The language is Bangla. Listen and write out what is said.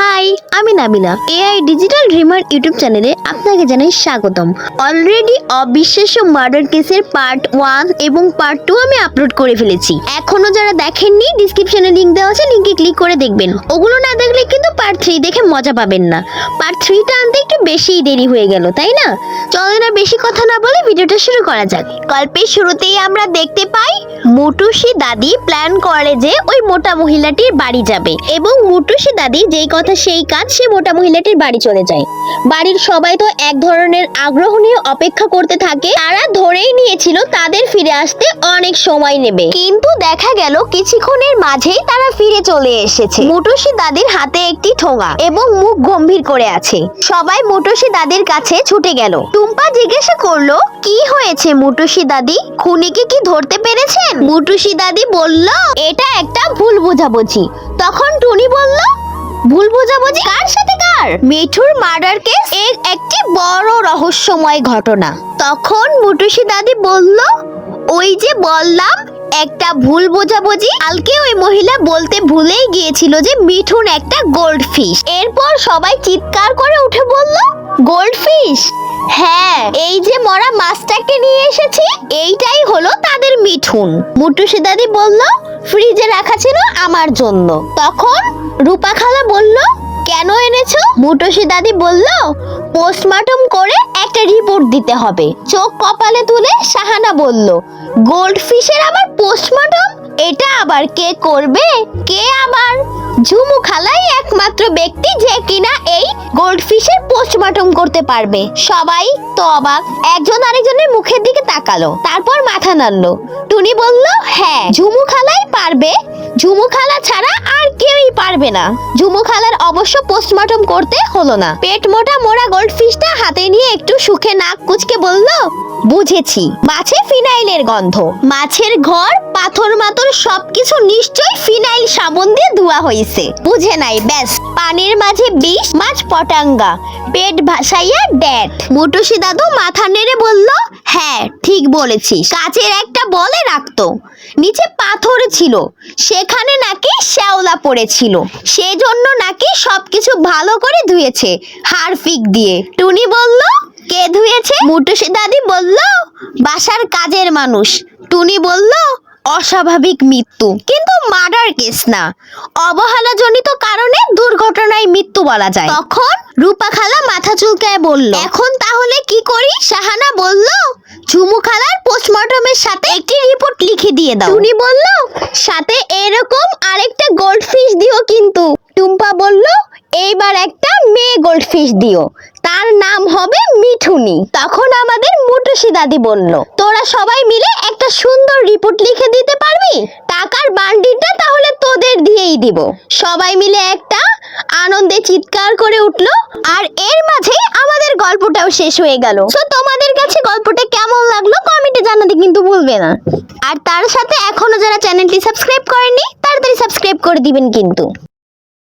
হাই, আমি Nabila AI digital dreamer YouTube চ্যানেলে আপনাকে জানাই স্বাগতম। অলরেডি অবিশ্বাস্য মার্ডার কেসের পার্ট ওয়ান এবং পার্ট টু আমি আপলোড করে ফেলেছি। এখনও যারা দেখেননি, ডিসক্রিপশনে লিংক দেওয়া আছে লিঙ্কে ক্লিক করে দেখবেন। ওগুলো না দেখলে কিন্তু পার্ট থ্রি দেখে মজা পাবেন না। পার্ট থ্রিটা আনতে একটু বেশিই দেরি হয়ে গেল, তাই না? চলে না বেশি কথা না বলে ভিডিওটা শুরু করা যাক। গল্পের শুরুতেই আমরা দেখতে পাই, মুটুসি দাদি প্ল্যান করে যে ওই মোটা মহিলাটির বাড়ি যাবে। এবং মুটুসি দাদি যেই কথা সেই কাজ সে মোটা মহিলাটির বাড়ি চলে যায়। বাড়ির সবাই তো এক ধরনের আগ্রহ নিয়ে অপেক্ষা করতে থাকে। তারা ধরেই নিয়েছিল তাদের ফিরে আসতে অনেক সময় নেবে। কিন্তু দেখা গেল কিছুক্ষণের মাঝেই তারা ফিরে চলে এসেছে। মুটুসি দাদির হাতে একটি ঠোঙা এবং মুখ গম্ভীর করে আছে। সবাই মুটুসি দাদির কাছে ছুটে গেল। টুম্পা জিজ্ঞাসা করল, কি হয়েছে মুটুসি দাদি? খুনিকে কি ধরতে পেরেছেন? মুটুসি দাদি বলল, এটা একটা ভুল বোঝাবুঝি। তখন টুনি বলল ভুল বোঝাবুঝি? কার সাথে কার? মিঠুর মার্ডার কেস এর একটি বড় রহস্যময় ঘটনা। তখন মুটুসি দাদি বলল, ওই যে বললাম, একটা ভুল বোঝাবুঝি। কালকে ওই মহিলা বলতে ভুলেই গিয়েছিল যে মিঠুন একটা গোল্ড ফিশ এরপর সবাই চিৎকার করে উঠে বলল গোল্ড ফিশ হ্যাঁ এই যে মরা মাছটাকে নিয়ে এসেছি, এইটাই হলো তাদের মিঠুন। মুটুসি দাদি বলল ফ্রিজে রাখা ছিল আমার জন্য। তখন রূপা খালা বলল, কেন এনেছো? মুটুসি দাদি বলল পোস্টমর্টম করে একটা রিপোর্ট দিতে হবে। চোখ কপালে তুলে সাহানা বলল গোল্ড ফিশের আবার পোস্টমর্টম এটা আবার কে করবে? কে আবার? ঝুমু খালাই একমাত্র ব্যক্তি যে কিনা এই গোল্ড ফিশের পোস্টমর্টম করতে পারবে। সবাই তো অবাক, একজন আরেকজনের মুখের দিকে তাকালো। তারপর মাথা নাড়লো টুনি বলল হ্যাঁ ঝুমু খালাই পারবে। ঝুমু খালা ছাড়া আর কেউই পারবে না। ঝুমু খালার অবশ্য পোস্টমর্টম করতে হলো না। পেট মোটা মোড়া গোল্ড ফিশটা হাতে নিয়ে একটু সুখে নাক কুচকে বলল, বুঝেছি। মাছে ফিনাইলের গন্ধ। মাছের ঘর, পাথর মাথর সবকিছু নিশ্চয় ফিনাইল সাবন দিয়ে ধোয়া হয়েছে বুঝে নাই, ব্যাস। পানির মাঝে বিষ, মাছ পটাঙ্গা। পেট ভাসাইয়া ড্যাট মুটুসি দাদু মাথা নেড়ে বলল হ্যাঁ ঠিক বলেছিস। কাচের একটা বলে রাখতো। নিচে পাথর ছিল। সেখানে নাকি শ্যাওলা পড়েছিল। সেজন্য নাকি সবকিছু ভালো করে ধুয়েছে হারফিক দিয়ে। টুনি বলল, কে ধুয়েছে? মুটুসি দাদি বলল, বাসার কাজের মানুষ। টুনি বলল, অস্বাভাবিক মৃত্যু। কিন্তু মার্ডার কেস না। অবহেলাজনিত কারণে দুর্ঘটনায় মৃত্যু বলা যায়। তখন রূপা খালা মাথা চুলকায় বলল, এখন তাহলে কি করি? শাহানা বলল ঝুমু খালার পোস্টমর্টমের সাথে একটি রিপোর্ট লিখে দিয়ে দাও। টুনি বলল, সাথে এরকম আরেকটা গোল্ড ফিশ দিও কিন্তু। টুম্পা বলল, এইবার একটা মেয়ে গোল্ড ফিশ দিও। তার নাম হবে মিঠুনি। তখন আমাদের মুটুসি দাদি বলল, তোরা সবাই মিলে একটা সুন্দর রিপোর্ট লিখে দিতে পারবি? টাকার বান্ডিলটা তাহলে তোদের দিয়েই দিব। সবাই মিলে একটা আনন্দে চিৎকার করে উঠল, আর এর আমাদের গল্পটাও শেষ হয়ে গেল। তো তোমাদের কাছে গল্পটা কেমন লাগল কমেন্টে জানাতে কিন্তু ভুলবে না। আর তার সাথে এখনও যারা চ্যানেলটি সাবস্ক্রাইব করেনি তাড়াতাড়ি সাবস্ক্রাইব করে দিবেন কিন্তু।